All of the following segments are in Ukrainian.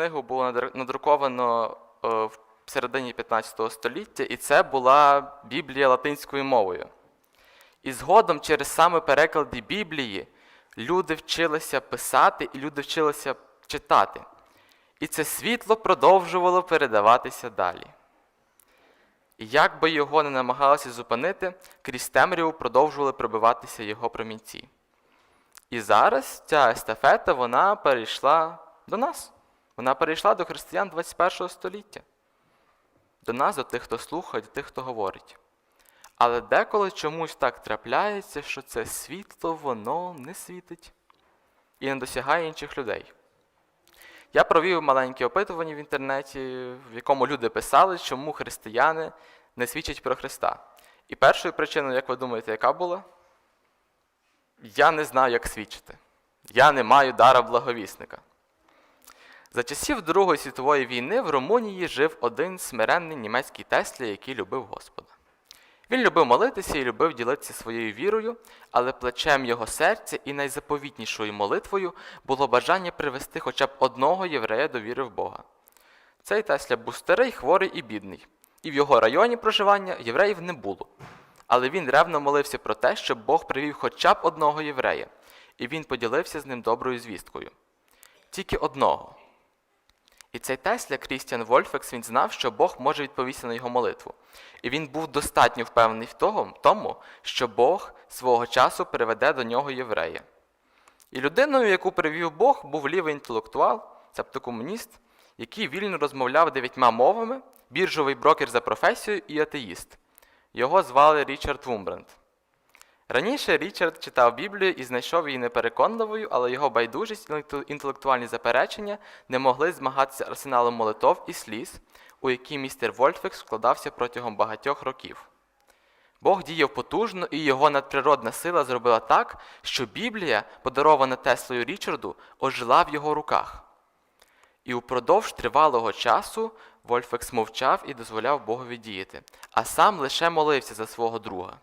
книгу було надруковано е, в середині 15 століття, і це була Біблія латинською мовою. І згодом, через саме переклади Біблії, люди вчилися писати і люди вчилися читати. І це світло продовжувало передаватися далі. І як би його не намагалися зупинити, крізь темряву продовжували пробиватися його промінці. І зараз ця естафета вона перейшла до нас. Вона перейшла до християн 21 століття. До нас, до тих, хто слухає, до тих, хто говорить. Але деколи чомусь так трапляється, що це світло воно не світить і не досягає інших людей. Я провів маленьке опитування в інтернеті, в якому люди писали, чому християни не свідчать про Христа. І першою причиною, як ви думаєте, яка була? Я не знаю, як свідчити. Я не маю дара благовісника. За часів Другої світової війни в Румунії жив один смиренний німецький Теслі, який любив Господа. Він любив молитися і любив ділитися своєю вірою, але плечем його серця і найзаповітнішою молитвою було бажання привести хоча б одного єврея до віри в Бога. Цей Тесля був старий, хворий і бідний, і в його районі проживання євреїв не було. Але він ревно молився про те, щоб Бог привів хоча б одного єврея, і він поділився з ним доброю звісткою. Тільки одного. І цей Тесля, Крістіан Вольфекс, він знав, що Бог може відповісти на його молитву. І він був достатньо впевнений в тому, що Бог свого часу приведе до нього єврея. І людиною, яку привів Бог, був лівий інтелектуал, тобто комуніст, який вільно розмовляв дев'ятьма мовами, біржовий брокер за професією і атеїст. Його звали Річард Вумбранд. Раніше Річард читав Біблію і знайшов її непереконливою, але його байдужість і інтелектуальні заперечення не могли змагатися арсеналом молитов і сліз, у які містер Вольфекс вкладався протягом багатьох років. Бог діяв потужно, і його надприродна сила зробила так, що Біблія, подарована Теслою Річарду, ожила в його руках. І упродовж тривалого часу Вольфекс мовчав і дозволяв Богові діяти, а сам лише молився за свого друга.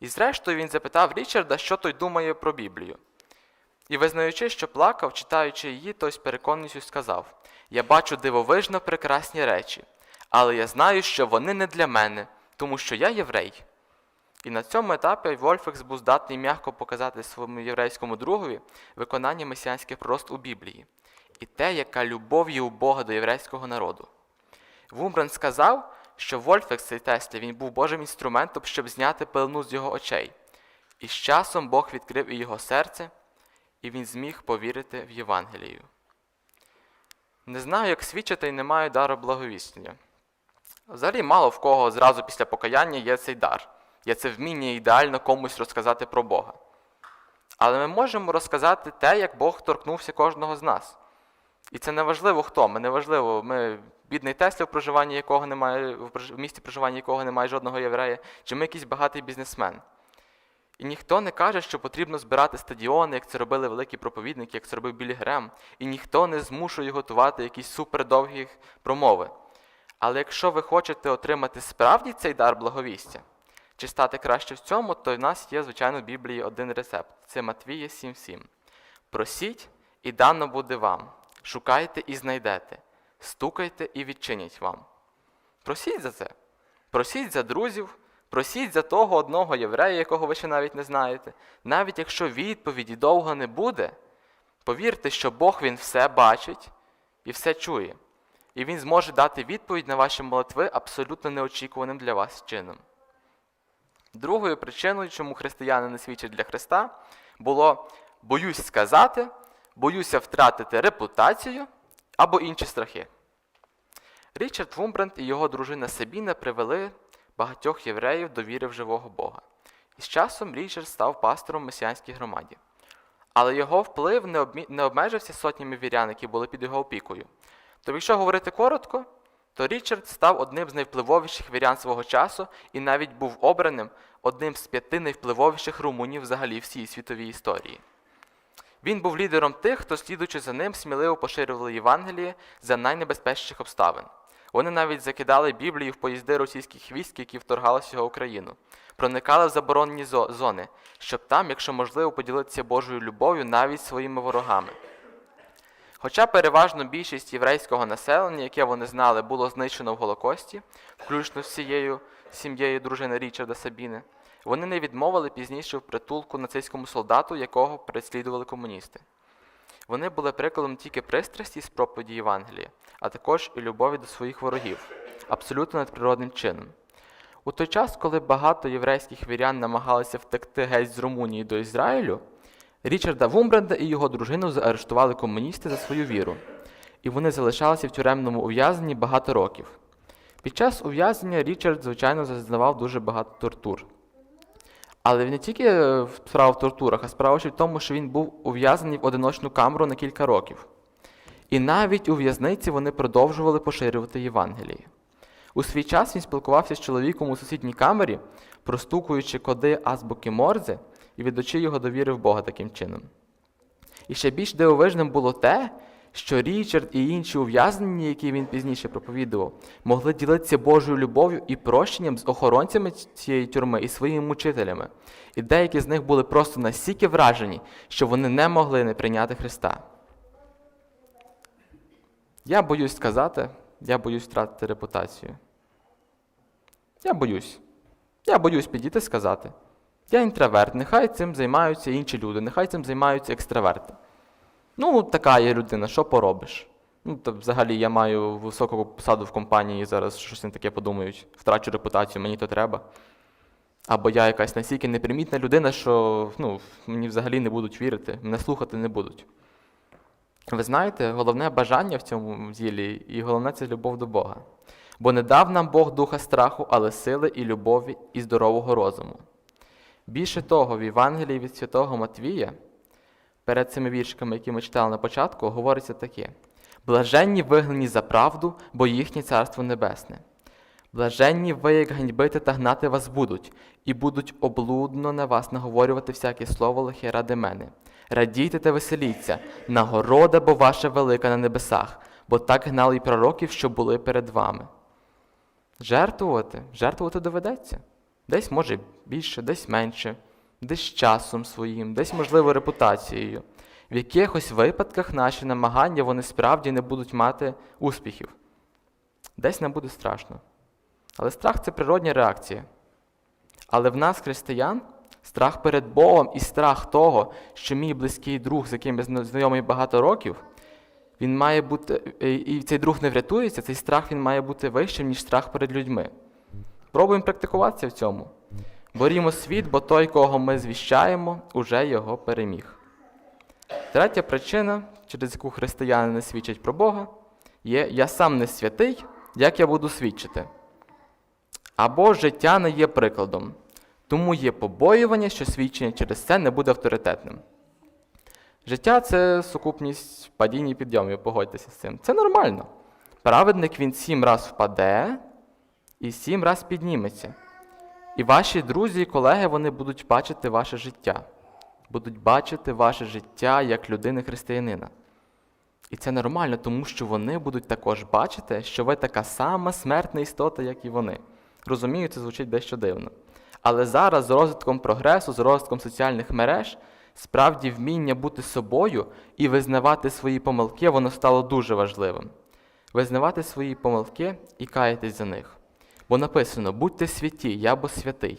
І зрештою він запитав Річарда, що той думає про Біблію. І визнаючи, що плакав, читаючи її, той з переконаністю сказав: Я бачу дивовижно прекрасні речі, але я знаю, що вони не для мене, тому що я єврей. І на цьому етапі Вольфекс був здатний м'яко показати своєму єврейському другові виконання месіанських пророст у Біблії і те, яка любов є у Бога до єврейського народу. Вумбран сказав, що Вольфекс цей Теслі він був Божим інструментом, щоб зняти пилну з його очей. І з часом Бог відкрив і його серце, і він зміг повірити в Євангелію. Не знаю, як свідчити і не маю дару благовіснення. Взагалі, мало в кого зразу після покаяння є цей дар, є це вміння ідеально комусь розказати про Бога. Але ми можемо розказати те, як Бог торкнувся кожного з нас. І це не важливо хто. Ми не важливо, ми бідний Тесля, в проживанні якого немає, в місті проживання якого немає жодного єврея, чи ми якийсь багатий бізнесмен. І ніхто не каже, що потрібно збирати стадіони, як це робили великі проповідники, як це робив Білі Грем, і ніхто не змушує готувати якісь супердовгі промови. Але якщо ви хочете отримати справді цей дар благовістя, чи стати краще в цьому, то в нас є, звичайно, в Біблії один рецепт. Це Матвія 7.7. Просіть, і дано буде вам. Шукайте і знайдете. Стукайте і відчинять вам. Просіть за це. Просіть за друзів, просіть за того одного єврея, якого ви ще навіть не знаєте. Навіть якщо відповіді довго не буде, повірте, що Бог Він все бачить і все чує. І Він зможе дати відповідь на ваші молитви абсолютно неочікуваним для вас чином. Другою причиною, чому християни не свідчать для Христа, було боюсь сказати, боюся втратити репутацію або інші страхи. Річард Вумбранд і його дружина Сабіна привели багатьох євреїв до віри в живого Бога. І з часом Річард став пастором месіанській громаді. Але його вплив не, обмі... не обмежився сотнями вірян, які були під його опікою. Тобто, якщо говорити коротко, то Річард став одним з найвпливовіших вірян свого часу і навіть був обраним одним з п'яти найвпливовіших румунів взагалі всій світовій історії. Він був лідером тих, хто, слідуючи за ним, сміливо поширювали Євангеліє за найнебезпечніших обставин. Вони навіть закидали Біблію в поїзди російських військ, які вторгалися в Україну, проникали в заборонені зони, щоб там, якщо можливо, поділитися Божою любов'ю навіть своїми ворогами. Хоча переважно більшість єврейського населення, яке вони знали, було знищено в Голокості, включно з всією сім'єю дружини Річарда Сабіни, вони не відмовили пізніше в притулку нацистському солдату, якого переслідували комуністи. Вони були прикладом тільки пристрасті з проповіді Євангелія, а також і любові до своїх ворогів, абсолютно надприродним чином. У той час, коли багато єврейських вірян намагалися втекти геть з Румунії до Ізраїлю, Річарда Вумбранда і його дружину заарештували комуністи за свою віру, і вони залишалися в тюремному ув'язненні багато років. Під час ув'язнення Річард, звичайно, зазнавав дуже багато тортур. Але він не тільки е, справа в тортурах, а справа ще в тому, що він був ув'язнений в одиночну камеру на кілька років. І навіть у в'язниці вони продовжували поширювати Євангеліє. У свій час він спілкувався з чоловіком у сусідній камері, простукуючи коди азбуки Морзе і ведучи його довіри в Бога таким чином. І ще більш дивовижним було те, що Річард і інші ув'язнені, які він пізніше проповідував, могли ділитися Божою любов'ю і прощенням з охоронцями цієї тюрми і своїми мучителями. І деякі з них були просто настільки вражені, що вони не могли не прийняти Христа. Я боюсь сказати, я боюсь втратити репутацію. Я боюсь. Я боюсь підійти сказати. Я інтроверт, нехай цим займаються інші люди, нехай цим займаються екстраверти. Ну, така є людина, що поробиш? Ну, то взагалі я маю високу посаду в компанії, зараз щось не таке подумають, втрачу репутацію, мені то треба. Або я якась настільки непримітна людина, що ну, мені взагалі не будуть вірити, мене слухати не будуть. Ви знаєте, головне бажання в цьому ділі, і головне це любов до Бога. Бо не дав нам Бог духа страху, але сили і любові і здорового розуму. Більше того, в Євангелії від святого Матвія, перед цими віршиками, які ми читали на початку, говориться таке: блаженні вигнані за правду, бо їхнє царство небесне. Блаженні ви, як ганьбити та гнати вас будуть, і будуть облудно на вас наговорювати всяке слово лихе ради мене. Радійте та веселіться, нагорода, бо ваша велика на небесах, бо так гнали й пророків, що були перед вами. Жертвувати, жертвувати доведеться. Десь може більше, десь менше, десь часом своїм, десь, можливо, репутацією. В якихось випадках наші намагання вони справді не будуть мати успіхів. Десь нам буде страшно. Але страх це природня реакція. Але в нас, християн, страх перед Богом і страх того, що мій близький друг, з яким я знайомий багато років, він має бути, і- і цей друг не врятується, цей страх він має бути вищим, ніж страх перед людьми. Пробуємо практикуватися в цьому. Борімо світ, бо той, кого ми звіщаємо, уже його переміг. Третя причина, через яку християни не свідчать про Бога, є я сам не святий, як я буду свідчити. Або життя не є прикладом, тому є побоювання, що свідчення через це не буде авторитетним. Життя це сукупність падінь і підйомів, погодьтеся з цим. Це нормально. Праведник він сім раз впаде і сім раз підніметься. І ваші друзі і колеги вони будуть бачити ваше життя, будуть бачити ваше життя як людини християнина. І це нормально, тому що вони будуть також бачити, що ви така сама смертна істота, як і вони. Розумію, це звучить дещо дивно. Але зараз з розвитком прогресу, з розвитком соціальних мереж, справді вміння бути собою і визнавати свої помилки, воно стало дуже важливим. Визнавати свої помилки і каятись за них. Бо написано: будьте святі, я бо святий,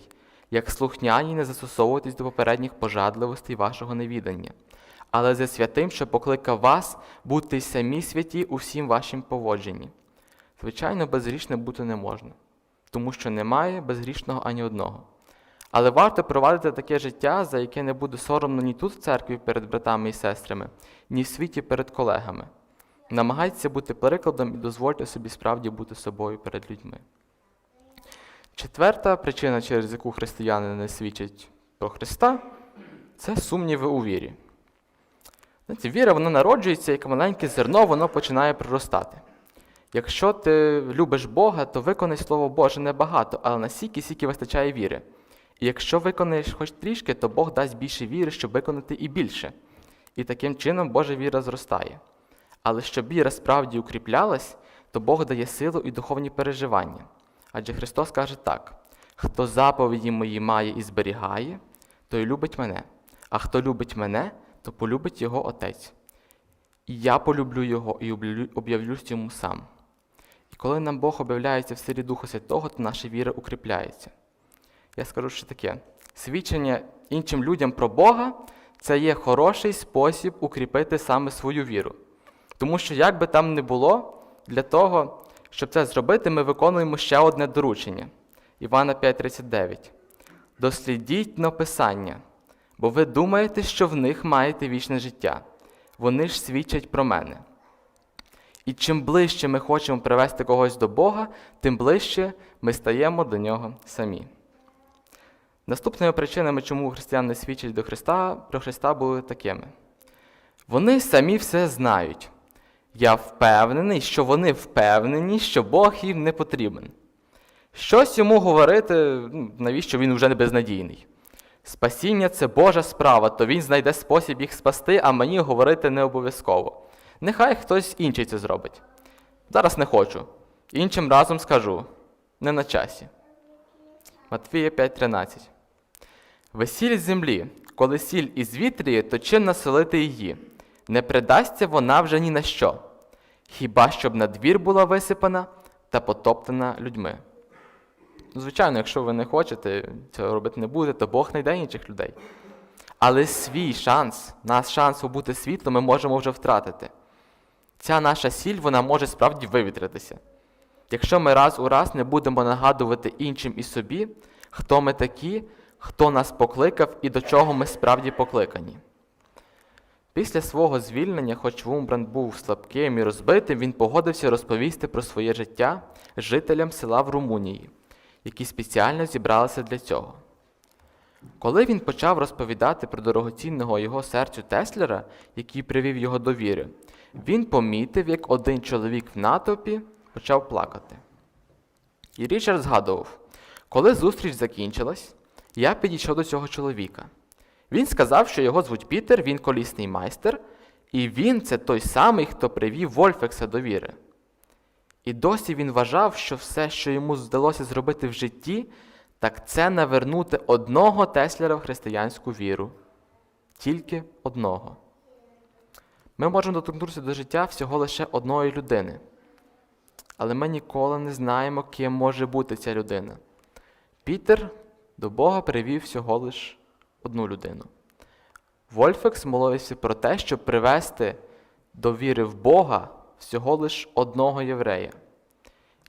як слухняні не застосовуйтесь до попередніх пожадливостей вашого невідання. Але за святим, що покликав вас, будьте й самі святі у всім вашім поводженні. Звичайно, безгрішним бути не можна, тому що немає безгрішного ані одного. Але варто провадити таке життя, за яке не буде соромно ні тут в церкві перед братами і сестрами, ні в світі перед колегами. Намагайтеся бути прикладом і дозвольте собі справді бути собою перед людьми. Четверта причина, через яку християни не свідчать про Христа, це сумніви у вірі. Знаєте, віра вона народжується, як маленьке зерно, воно починає проростати. Якщо ти любиш Бога, то виконай Слово Боже небагато, але настільки, скільки вистачає віри. І якщо виконаєш хоч трішки, то Бог дасть більше віри, щоб виконати і більше. І таким чином Божа віра зростає. Але щоб віра справді укріплялась, то Бог дає силу і духовні переживання. Адже Христос каже так: хто заповіді мої має і зберігає, той любить мене, а хто любить мене, то полюбить його Отець. і я полюблю його і об'явлюсь йому сам. І коли нам Бог об'являється в силі Духа Святого, то наша віра укріпляється. Я скажу ще таке: свідчення іншим людям про Бога це є хороший спосіб укріпити саме свою віру. Тому що, як би там не було, для того, щоб це зробити, ми виконуємо ще одне доручення. Івана 5:39. Дослідіть написання, бо ви думаєте, що в них маєте вічне життя. Вони ж свідчать про мене. І чим ближче ми хочемо привести когось до Бога, тим ближче ми стаємо до нього самі. Наступними причинами, чому християни свідчать до Христа, про Христа були такими. Вони самі все знають. Я впевнений, що вони впевнені, що Бог їм не потрібен. Щось йому говорити, ну, навіщо він вже не безнадійний. Спасіння це Божа справа, то він знайде спосіб їх спасти, а мені говорити не обов'язково. Нехай хтось інший це зробить. Зараз не хочу. Іншим разом скажу не на часі. Матвія 5:13. Весіль землі, коли сіль із вітріє, то чим населити її? Не придасться вона вже ні на що, хіба щоб на двір була висипана та потоптана людьми. Звичайно, якщо ви не хочете цього робити не будете, то Бог знайде інших людей. Але свій шанс, наш шанс побути світлом ми можемо вже втратити. Ця наша сіль вона може справді вивітритися. Якщо ми раз у раз не будемо нагадувати іншим і собі, хто ми такі, хто нас покликав і до чого ми справді покликані. Після свого звільнення, хоч Вумбранд був слабким і розбитим, він погодився розповісти про своє життя жителям села в Румунії, які спеціально зібралися для цього. Коли він почав розповідати про дорогоцінного його серцю Теслера, який привів його до віри, він помітив, як один чоловік в натовпі почав плакати. І Річард згадував, коли зустріч закінчилась, я підійшов до цього чоловіка. Він сказав, що його звуть Пітер, він колісний майстер, і він це той самий, хто привів Вольфекса до віри. І досі він вважав, що все, що йому вдалося зробити в житті, так це навернути одного Теслера в християнську віру. Тільки одного. Ми можемо доторкнутися до життя всього лише одної людини. Але ми ніколи не знаємо, ким може бути ця людина. Пітер до Бога привів всього лише одну людину. Вольфекс молився про те, щоб привести до віри в Бога всього лише одного єврея.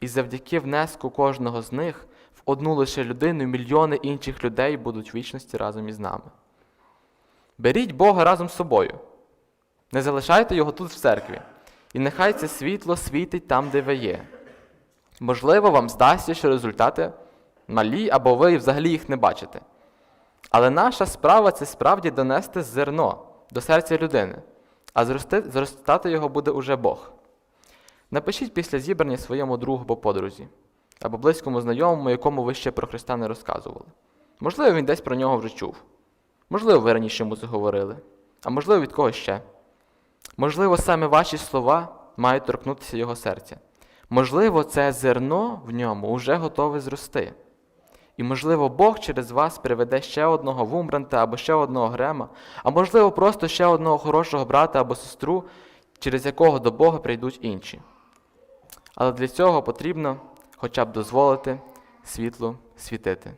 І завдяки внеску кожного з них в одну лише людину мільйони інших людей будуть в вічності разом із нами. Беріть Бога разом з собою. Не залишайте його тут в церкві. І нехай це світло світить там, де ви є. Можливо, вам здасться, що результати малі, або ви взагалі їх не бачите. Але наша справа це справді донести зерно до серця людини, а зростати його буде уже Бог. Напишіть після зібрання своєму другу або подрузі, або близькому знайомому, якому ви ще про Христа не розказували. Можливо, він десь про нього вже чув. Можливо, ви раніше йому це говорили, а можливо, від когось ще. Можливо, саме ваші слова мають торкнутися його серця. Можливо, це зерно в ньому вже готове зрости. І, можливо, Бог через вас приведе ще одного Вумбранта або ще одного Грема, а можливо, просто ще одного хорошого брата або сестру, через якого до Бога прийдуть інші. Але для цього потрібно хоча б дозволити світлу світити.